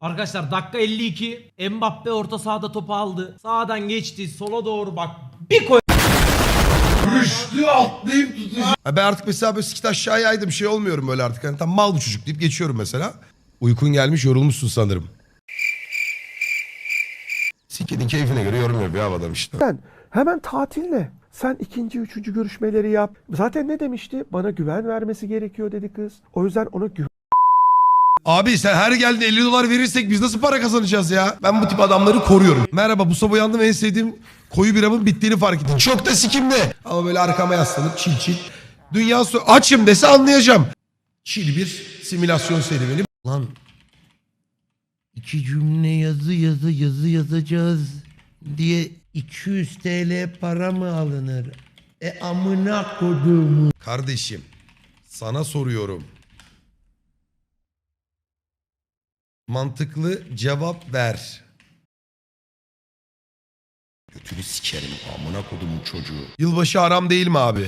Arkadaşlar dakika 52. Mbappe orta sahada topu aldı. Sağdan geçti. Sola doğru bak. Bir koy. Rüştü atlayıp. Ha Ben artık mesela böyle sikit aşağıya aydım şey olmuyorum böyle artık. Hani tam mal bu çocuk deyip geçiyorum mesela. Uykun gelmiş yorulmuşsun sanırım. Sikedin keyfine göre yorum yapıyor abi adam işte. Sen hemen tatille. Sen ikinci, üçüncü görüşmeleri yap. Zaten ne demişti? Bana güven vermesi gerekiyor dedi kız. O yüzden ona güven Abi sen her geldiğinde 50 dolar verirsek biz nasıl para kazanacağız ya? Ben bu tip adamları koruyorum. Merhaba bu sabah uyandım en sevdiğim koyu biramın bittiğini fark ettim. Çok da sikimde. Ama böyle arkama yaslanıp çil çil. Dünya so- açım dese anlayacağım. Çil bir simülasyon serüveni. Lan iki cümle yazı yazı yazı yazacağız diye 200 TL para mı alınır? E amına koduğumu. Kardeşim sana soruyorum. Mantıklı cevap ver. Götünü sikerim amına kodumun çocuğu. Yılbaşı aram değil mi abi?